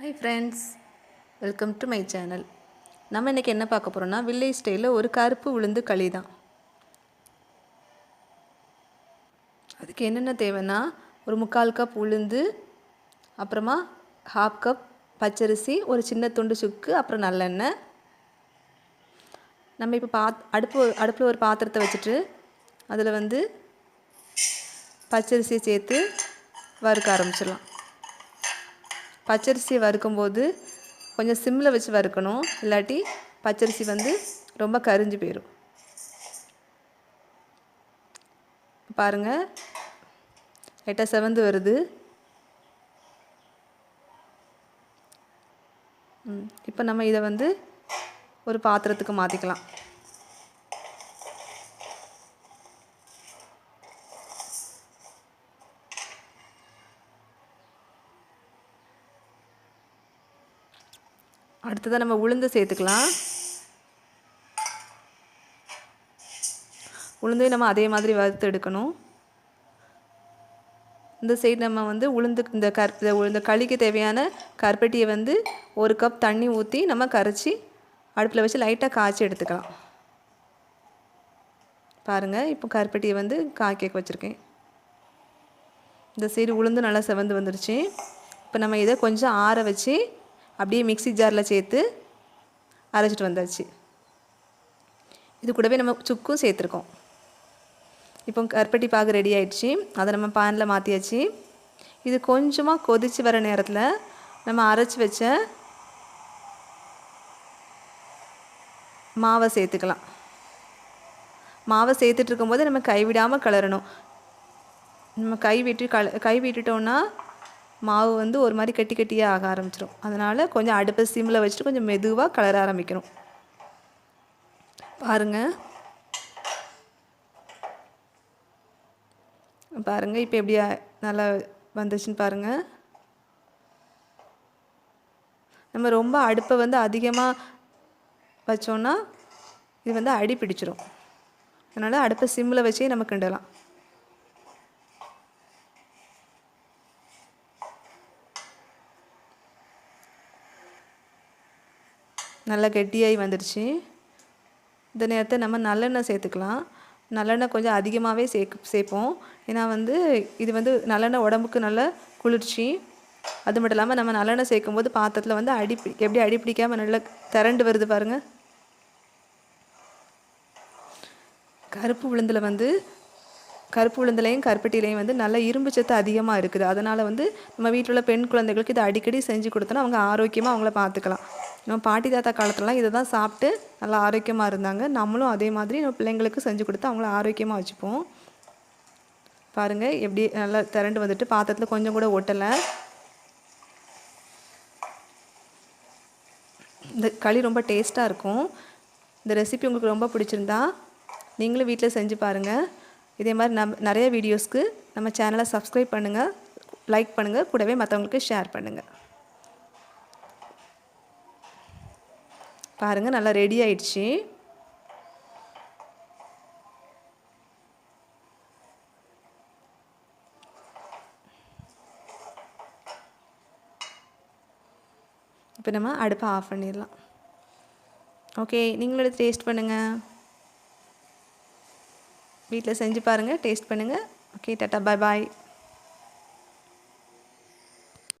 Hi friends welcome to my channel நம்ம இன்றைக்கி என்ன பார்க்க போகிறோம்னா வில்லேஜ் ஸ்டைலில் ஒரு கருப்பு உளுந்து களி தான். அதுக்கு என்னென்ன தேவைன்னா ஒரு முக்கால் கப் உளுந்து அப்புறமா ஹாஃப் கப் பச்சரிசி ஒரு சின்ன துண்டு சுக்கு அப்புறம் நல்லெண்ணெய். நம்ம இப்போ பாத் அடுப்பு அடுப்பில் ஒரு பாத்திரத்தை வச்சுட்டு அதில் வந்து பச்சரிசியை சேர்த்து வறுக்க ஆரம்பிச்சிடலாம். பச்சரிசியை வறுக்கும்போது கொஞ்சம் சிம்மில் வச்சு வறுக்கணும். இல்லாட்டி பச்சரிசி வந்து ரொம்ப கரிஞ்சு போயிடும் பாருங்கள் லைட்டாக செவந்து வருது. இப்போ நம்ம இதை வந்து ஒரு பாத்திரத்துக்கு மாற்றிக்கலாம் அடுத்ததாக நம்ம உளுந்து சேர்த்துக்கலாம். உளுந்தையும் நம்ம அதே மாதிரி வறுத்து எடுக்கணும். இந்த சைடு நம்ம வந்து உளுந்து இந்த கற் இந்த களிக்கு தேவையான கருப்பட்டியை வந்து ஒரு கப் தண்ணி ஊற்றி நம்ம கரைச்சி அடுப்பில் வச்சு லைட்டாக காய்ச்சி எடுத்துக்கலாம். பாருங்கள் இப்போ கருப்பட்டியை வந்து காய்க்க வச்சுருக்கேன். இந்த சைடு உளுந்து நல்லா செவந்து வந்துடுச்சு இப்போ நம்ம இதை கொஞ்சம் ஆற வச்சு அப்படியே மிக்சி ஜாரில் சேர்த்து அரைச்சிட்டு வந்தாச்சு. இது கூடவே நம்ம சுக்கும் சேர்த்துருக்கோம். இப்போ கருப்பட்டி பாகு ரெடி ஆயிடுச்சு. அதை நம்ம பேனில் மாற்றியாச்சு இது கொஞ்சமாக கொதித்து வர நேரத்தில் நம்ம அரைச்சி வச்ச மாவை சேர்த்துக்கலாம். மாவை சேர்த்துட்டு இருக்கும்போது நம்ம கைவிடாமல் கலரணும். நம்ம கை விட்டு கல கை விட்டுட்டோம்னா மாவு வந்து ஒரு மாதிரி கட்டி கட்டியாக ஆக ஆரம்பிச்சிடும் அதனால் கொஞ்சம் அடுப்பை சிம்மில் வச்சுட்டு கொஞ்சம் மெதுவாக கலர ஆரம்பிக்கணும். பாருங்கள் பாருங்கள் இப்போ எப்படி நல்லா வந்துச்சுன்னு பாருங்கள் நம்ம ரொம்ப அடுப்பை வந்து அதிகமாக வச்சோன்னா இது வந்து அடி பிடிச்சிரும். அதனால் அடுப்பை சிம்மில் வச்சே நம்ம கிண்டலாம். நல்லா கெட்டியாகி வந்துடுச்சு. இந்த நேரத்தை நம்ம நல்லெண்ணெய் சேர்த்துக்கலாம். நல்லெண்ணெய் கொஞ்சம் அதிகமாகவே சேர்க்க சேர்ப்போம். ஏன்னா வந்து இது வந்து நல்லெண்ணெய் உடம்புக்கு நல்ல குளிர்ச்சி. அது மட்டும் இல்லாமல் நம்ம நல்லெண்ணெய் சேர்க்கும் போது பாத்திரத்தில் வந்து அடி எப்படி அடி பிடிக்காமல் நல்லா திரண்டு வருது பாருங்கள் கருப்பு உளுந்தில் வந்து கருப்பு உளுந்துலையும் கருப்பட்டிலையும் வந்து நல்ல இரும்பு சத்து அதிகமாக இருக்குது. அதனால் வந்து நம்ம வீட்டில் உள்ள பெண் குழந்தைகளுக்கு இதை அடிக்கடி செஞ்சு கொடுத்தோன்னா அவங்க ஆரோக்கியமாக அவங்கள பார்த்துக்கலாம் நம்ம பாட்டி தாத்தா காலத்துலலாம் இதை தான் சாப்பிட்டு நல்லா ஆரோக்கியமாக இருந்தாங்க. நம்மளும் அதே மாதிரி நம்ம பிள்ளைங்களுக்கு செஞ்சு கொடுத்து அவங்கள ஆரோக்கியமாக வச்சுப்போம். பாருங்கள் எப்படி நல்லா திரண்டு வந்துட்டு பாத்திரத்தில் கொஞ்சம் கூட ஒட்டலை. இந்த களி ரொம்ப டேஸ்ட்டாக இருக்கும். இந்த ரெசிபி உங்களுக்கு ரொம்ப பிடிச்சிருந்தா நீங்களும் வீட்டில் செஞ்சு பாருங்கள் இதே மாதிரி நம் நிறைய வீடியோஸ்க்கு நம்ம சேனலை சப்ஸ்கிரைப் பண்ணுங்கள் லைக் பண்ணுங்கள் கூடவே மற்றவங்களுக்கு ஷேர் பண்ணுங்கள் பாருங்கள் நல்லா ரெடி ஆயிடுச்சு. இப்போ நம்ம அடுப்பை ஆஃப் பண்ணிடலாம். ஓகே நீங்களும் எடுத்து டேஸ்ட் பண்ணுங்கள் வீட்டில் செஞ்சு பாருங்கள் டேஸ்ட் பண்ணுங்கள் ஓகே டாட்டா பாய் பாய்